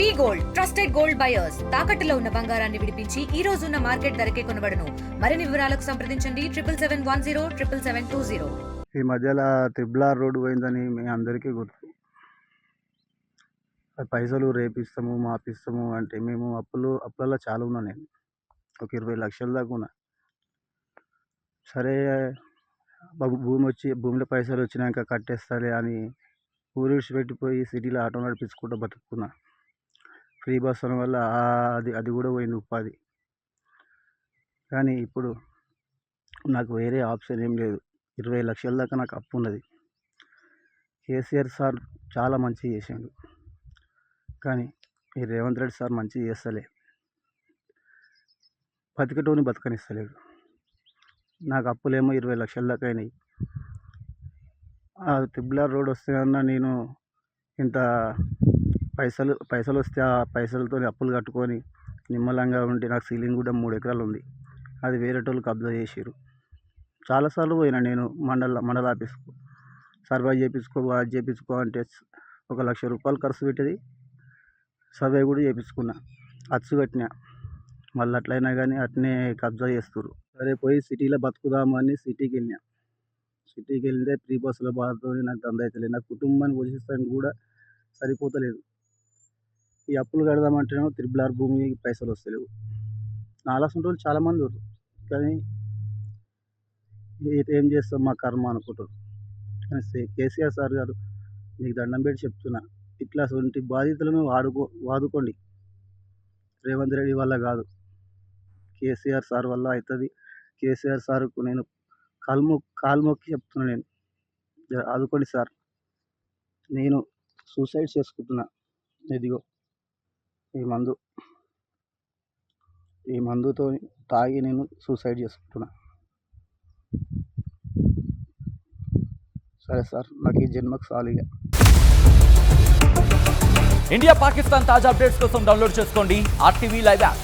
V gold trusted gold buyers తాకట్టులో ఉన్న బంగారాన్ని విడిపించి ఈ రోజు ఉన్న మార్కెట్ ధరకే కొనబడను. మరిన్ని వివరాలకు సంప్రదించండి triple seven one zero triple seven two zero. ఈ మధ్యలో త్రిబులార్ రోడ్డు పోయిందని మీ అందరికీ గుర్తు. పైసలు రేపిస్తాము మాపిస్తాము అంటే మేము అప్పులు అప్పులలో చాలా ఉన్నా నేను. ఒక ఇరవై లక్షల దాకా ఉన్నా. సరే భూమి వచ్చి భూమిలో పైసలు వచ్చినాక కట్టేస్తాలే అని ఊరు విడిచిపెట్టిపోయి సిటీలో ఆటో నడిపించుకుంటూ బతుకుతున్నాను ఫ్రీ బస్ అవడం వల్ల అది అది కూడా పోయింది ఉపాధి. కానీ ఇప్పుడు నాకు వేరే ఆప్షన్ ఏం లేదు. ఇరవై లక్షల దాకా నాకు అప్పు ఉన్నది. కేసీఆర్ సార్ చాలా మంచి చేసాడు. కానీ ఈ రేవంత్ రెడ్డి సార్ మంచి చేస్తలే. బతికటోని బతకనిస్తలేడు. నాకు అప్పులేమో ఇరవై లక్షల దాకా అయినాయి. ఆ త్రిబులార్ రోడ్ వస్తే అన్న నేను ఇంత పైసలు పైసలు వస్తే ఆ పైసలతో అప్పులు కట్టుకొని నిమ్మలంగా ఉండి నాకు సీలింగ్ కూడా మూడు ఎకరాలు ఉంది అది వేరేటోళ్ళు కబ్జా చేసిర్రు. చాలాసార్లు పోయినా నేను మండల మండల ఆఫీస్కు. సర్వే చేయించుకో అది చేయించుకో అంటే ఒక లక్ష రూపాయలు ఖర్చు పెట్టేది. సర్వే కూడా చేయించుకున్నా అచ్చు కట్టిన. మళ్ళీ అట్లయినా కానీ అట్నే కబ్జా చేస్తారు సరే పోయి సిటీలో బతుకుదామని సిటీకి వెళ్ళినా సిటీకి వెళ్తే ఫ్రీ బస్సుల బాధతో నాకు దంద అవుతలేదు నా కుటుంబాన్ని పోషిస్తానికి కూడా సరిపోతలేదు. ఈ అప్పులు కడదామంటేనేమో త్రిబులార్ భూమి పైసలు వస్తలేవు. నాలా రోజులు చాలామంది ఉన్నారు. కానీ ఏం చేస్తాం మా కర్మ అనుకుంటారు కానీ కేసీఆర్ సార్ గారు మీకు దండం పెట్టి చెప్తున్నా ఇట్లా సొంటి బాధితులను వాడుకో వాదుకోండి రేవంత్ రెడ్డి వల్ల కాదు. కేసీఆర్ సార్ వల్ల అవుతుంది కేసీఆర్ సార్కు నేను కాల్మొ కాల్మొక్కి చెప్తున్నా నేను. ఆదుకోండి సార్. నేను సూసైడ్ చేసుకుంటున్నా. ఇదిగో. ఈ మందు. ఈ మందుతో తాగి నేను సూసైడ్ చేసుకుంటున్నా. సరే సార్ నాకు ఈ జన్మకు సాలిగా ఇండియా పాకిస్తాన్ తాజా అప్డేట్స్ కోసం డౌన్లోడ్ చేసుకోండి. RTV live app.